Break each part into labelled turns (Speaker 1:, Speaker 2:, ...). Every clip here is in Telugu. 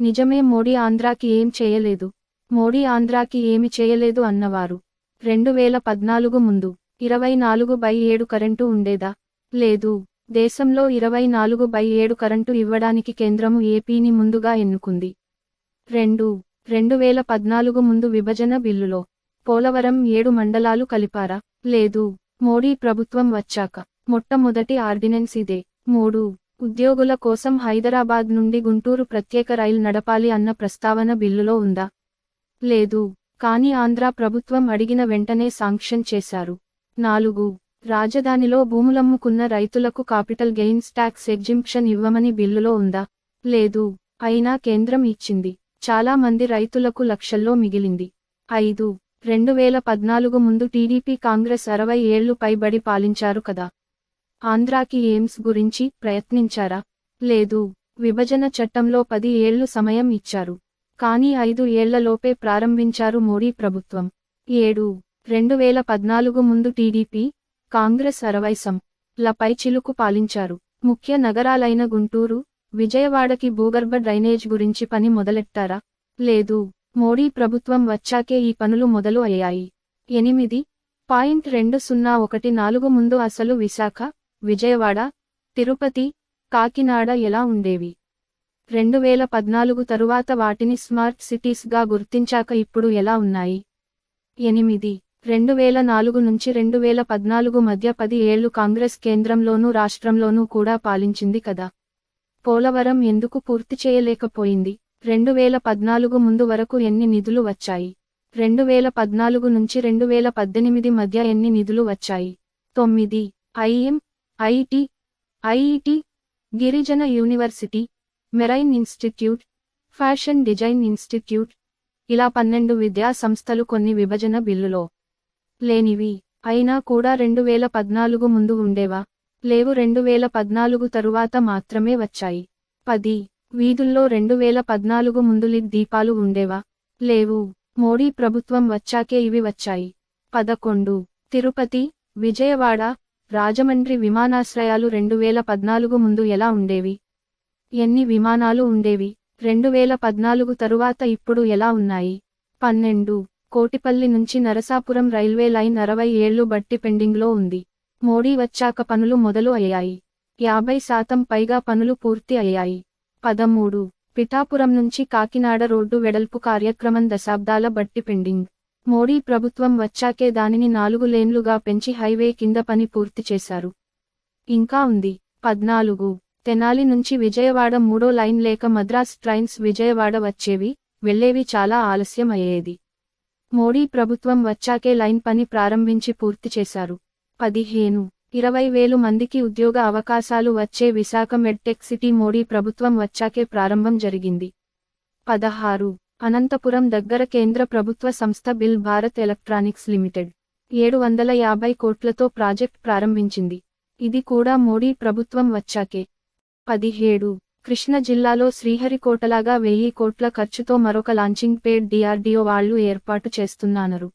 Speaker 1: నిజమే మోడీ ఆంధ్రాకి ఏం చేయలేదు. మోడీ ఆంధ్రాకి ఏమి చేయలేదు అన్నవారు. రెండు వేల పద్నాలుగు ముందు ఇరవై నాలుగు బై ఏడు కరెంటు ఉండేదా? లేదు. దేశంలో ఇరవై నాలుగు బై ఏడు కరెంటు ఇవ్వడానికి కేంద్రము ఏపీని ముందుగా ఎన్నుకుంది. రెండు. రెండు వేల పద్నాలుగు ముందు విభజన బిల్లులో పోలవరం ఏడు మండలాలు కలిపారా? లేదు. మోడీ ప్రభుత్వం వచ్చాక మొట్టమొదటి ఆర్డినెన్స్ ఇదే. మూడు. ఉద్యోగుల కోసం హైదరాబాద్ నుండి గుంటూరు ప్రత్యేక రైలు నడపాలి అన్న ప్రస్తావన బిల్లులో ఉందా? లేదు. కానీ ఆంధ్ర ప్రభుత్వం అడిగిన వెంటనే శాంక్షన్ చేశారు. నాలుగు. రాజధానిలో భూములమ్ముకున్న రైతులకు కాపిటల్ గెయిన్స్ ట్యాక్స్ ఎగ్జింప్షన్ ఇవ్వమని బిల్లులో ఉందా? లేదు. అయినా కేంద్రం ఇచ్చింది. చాలా మంది రైతులకు లక్షల్లో మిగిలింది. ఐదు. రెండు వేల పద్నాలుగు ముందు టీడీపీ కాంగ్రెస్ అరవై ఏళ్ళు పైబడి పాలించారు కదా. ఆంధ్రాకి ఎయిమ్స్ గురించి ప్రయత్నించారా? లేదు. విభజన చట్టంలో పది ఏళ్ళు సమయం ఇచ్చారు. కానీ ఐదు ఏళ్ళలోపే ప్రారంభించారు మోడీ ప్రభుత్వం. ఏడు. రెండు వేల పద్నాలుగు ముందు టీడీపీ కాంగ్రెస్ అరవైసం లపై చిలుకు పాలించారు. ముఖ్య నగరాలైన గుంటూరు విజయవాడకి భూగర్భ డ్రైనేజ్ గురించి పని మొదలెట్టారా? లేదు. మోడీ ప్రభుత్వం వచ్చాకే ఈ పనులు మొదలు అయ్యాయి. ఎనిమిది. పాయింట్ రెండు సున్నా ఒకటి నాలుగు ముందు అసలు విశాఖ విజయవాడ తిరుపతి కాకినాడ ఎలా ఉండేవి? రెండు వేల పద్నాలుగు తరువాత వాటిని స్మార్ట్ సిటీస్గా గుర్తించాక ఇప్పుడు ఎలా ఉన్నాయి? ఎనిమిది రెండు వేల నాలుగు నుంచి రెండు వేల పద్నాలుగు మధ్య పది ఏళ్ళు కాంగ్రెస్ కేంద్రంలోనూ రాష్ట్రంలోనూ కూడా పాలించింది కదా? పోలవరం ఎందుకు పూర్తి చేయలేకపోయింది? రెండు వేల పద్నాలుగు ముందు వరకు ఎన్ని నిధులు వచ్చాయి? రెండు వేల పద్నాలుగు నుంచి రెండు వేల పద్దెనిమిది మధ్య ఎన్ని నిధులు వచ్చాయి? తొమ్మిది ఐఎం ఐటి ఐఈటి గిరిజన university marine institute fashion design institute ఇలా పన్నెండు విద్యా సంస్థలు కొన్ని విభజన బిల్లులో లేనివి. అయినా కూడా రెండు వేల పద్నాలుగు ముందు ఉండేవా? లేవు. రెండు వేల పద్నాలుగు తరువాత మాత్రమే వచ్చాయి. పది. వీధుల్లో రెండు వేల పద్నాలుగు ముందు లిడ్ దీపాలు ఉండేవా? లేవు. మోడీ ప్రభుత్వం వచ్చాకే ఇవి వచ్చాయి. పదకొండు. తిరుపతి విజయవాడ రాజమండ్రి విమానాశ్రయాలు రెండు వేల పద్నాలుగు ముందు ఎలా ఉండేవి? ఎన్ని విమానాలు ఉండేవి? రెండు వేల పద్నాలుగు తరువాత ఇప్పుడు ఎలా ఉన్నాయి? పన్నెండు. కోటిపల్లి నుంచి నరసాపురం రైల్వే లైన్ అరవై ఏళ్ళు బట్టి పెండింగ్లో ఉంది. మోడీ వచ్చాక పనులు మొదలు అయ్యాయి. యాభై శాతం పైగా పనులు పూర్తి అయ్యాయి. పదమూడు. పిఠాపురం నుంచి కాకినాడ రోడ్డు వెడల్పు కార్యక్రమం దశాబ్దాల బట్టి పెండింగ్. మోడీ ప్రభుత్వం వచ్చాకే దానిని నాలుగు లేన్లుగా పెంచి హైవే కింద పని పూర్తి చేశారు. ఇంకా ఉంది. పద్నాలుగు. తెనాలి నుంచి విజయవాడ మూడో లైన్ లేక మద్రాస్ ట్రైన్స్ విజయవాడ వచ్చేవి వెళ్ళేవి చాలా ఆలస్యం అయ్యేది మోడీ ప్రభుత్వం వచ్చాకే లైన్ పని ప్రారంభించి పూర్తి చేశారు. పదిహేను. ఇరవై వేలు మందికి ఉద్యోగ అవకాశాలు వచ్చే విశాఖ మెడ్టెక్ సిటీ మోడీ ప్రభుత్వం వచ్చాకే ప్రారంభం జరిగింది. పదహారు. అనంతపురం దగ్గర కేంద్ర ప్రభుత్వ సంస్థ బిల్ భారత్ ఎలక్ట్రానిక్స్ లిమిటెడ్ ఏడు వందల యాభై కోట్లతో ప్రాజెక్ట్ ప్రారంభించింది. ఇది కూడా మోడీ ప్రభుత్వం వచ్చాకే. పదిహేడు. కృష్ణ జిల్లాలో శ్రీహరికోటలాగా వెయ్యి కోట్ల ఖర్చుతో మరొక లాంచింగ్ పేడ్ డిఆర్డిఓ వాళ్ళు ఏర్పాటు చేస్తున్నానరు.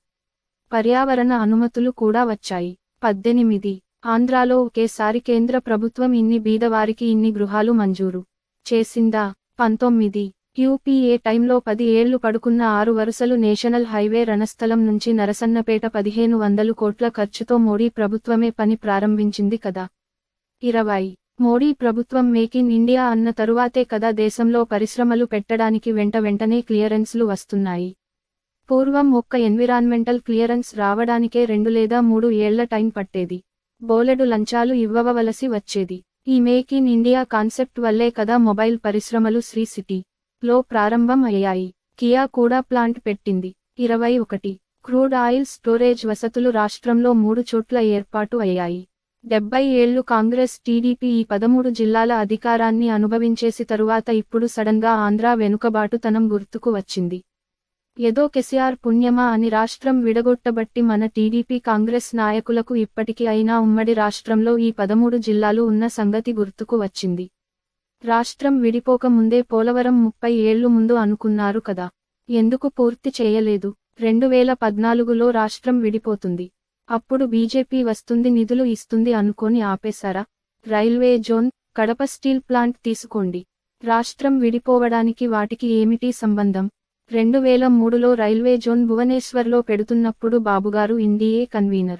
Speaker 1: పర్యావరణ అనుమతులు కూడా వచ్చాయి. పద్దెనిమిది. ఆంధ్రాలో ఒకేసారి కేంద్ర ప్రభుత్వం ఇన్ని బీదవారికి ఇన్ని గృహాలు మంజూరు చేసిందా? పంతొమ్మిది. యూపీఏ టైంలో పది ఏళ్ళు పడుకున్న ఆరు వరుసలు నేషనల్ హైవే రణస్థలం నుంచి నరసన్నపేట పదిహేను వందలు కోట్ల ఖర్చుతో మోడీ ప్రభుత్వమే పని ప్రారంభించింది కదా. ఇరవై. మోడీ ప్రభుత్వం మేక్ ఇన్ ఇండియా అన్న తరువాతే కదా దేశంలో పరిశ్రమలు పెట్టడానికి వెంట వెంటనే క్లియరెన్స్లు వస్తున్నాయి. పూర్వం ఒక్క ఎన్విరాన్మెంటల్ క్లియరెన్స్ రావడానికే రెండు లేదా మూడు ఏళ్ళ టైం పట్టేది. బోలెడు లంచాలు ఇవ్వవలసి వచ్చేది. ఈ మేక్ ఇన్ ఇండియా కాన్సెప్ట్ వల్లే కదా మొబైల్ పరిశ్రమలు శ్రీ సిటీ లో ప్రారంభం అయ్యాయి కియా కూడా ప్లాంట్ పెట్టింది. ఇరవై ఒకటి. క్రూడ్ ఆయిల్ స్టోరేజ్ వసతులు రాష్ట్రంలో మూడు చోట్ల ఏర్పాటు అయ్యాయి. డెబ్బై ఏళ్ళు కాంగ్రెస్ టీడీపీ ఈ పదమూడు జిల్లాల అధికారాన్ని అనుభవించేసి తరువాత ఇప్పుడు సడన్గా ఆంధ్ర వెనుకబాటుతనం గుర్తుకు వచ్చింది. ఏదో కెసిఆర్ పుణ్యమా అని రాష్ట్రం విడగొట్టబట్టి మన టీడీపీ కాంగ్రెస్ నాయకులకు ఇప్పటికీ అయినా ఉమ్మడి రాష్ట్రంలో ఈ పదమూడు జిల్లాలు ఉన్న సంగతి గుర్తుకు వచ్చింది. రాష్ట్రం విడిపోక ముందే పోలవరం ముప్పై ఏళ్ళు ముందు అనుకున్నారు కదా. ఎందుకు పూర్తి చేయలేదు? రెండు వేల పద్నాలుగులో రాష్ట్రం విడిపోతుంది. అప్పుడు బీజేపీ వస్తుంది నిధులు ఇస్తుంది అనుకోని ఆపేశారా? Railway zone Kadapa steel plant తీసుకోండి. రాష్ట్రం విడిపోవడానికి వాటికి ఏమిటి సంబంధం? రెండు వేల మూడులో రైల్వే జోన్ భువనేశ్వర్లో పెడుతున్నప్పుడు బాబుగారు ఇండియే కన్వీనర్.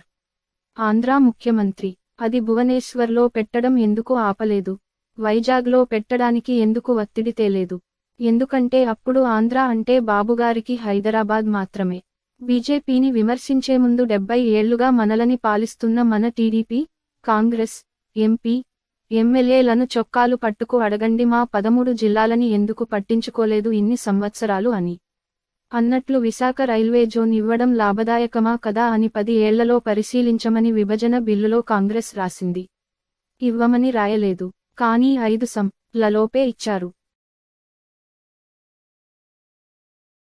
Speaker 1: ఆంధ్రా ముఖ్యమంత్రి. అది భువనేశ్వర్లో పెట్టడం ఎందుకు ఆపలేదు? వైజాగ్లో పెట్టడానికి ఎందుకు ఒత్తిడి తేలేదు? ఎందుకంటే అప్పుడు ఆంధ్ర అంటే బాబుగారికి హైదరాబాద్ మాత్రమే. బీజేపీని విమర్శించే ముందు డెబ్బై ఏళ్ళుగా మనలని పాలిస్తున్న మన టీడీపీ కాంగ్రెస్ ఎంపీ ఎమ్మెల్యేలను చొక్కాలు పట్టుకు అడగండి మా పదమూడు జిల్లాలని ఎందుకు పట్టించుకోలేదు ఇన్ని సంవత్సరాలు అని. అన్నట్లు విశాఖ రైల్వే జోన్ ఇవ్వడం లాభదాయకమా కదా అని పది ఏళ్ళలో పరిశీలించమని విభజన బిల్లులో కాంగ్రెస్ రాసింది. ఇవ్వమని రాయలేదు. కానీ ఐదు సం లలోపే ఇచ్చారు.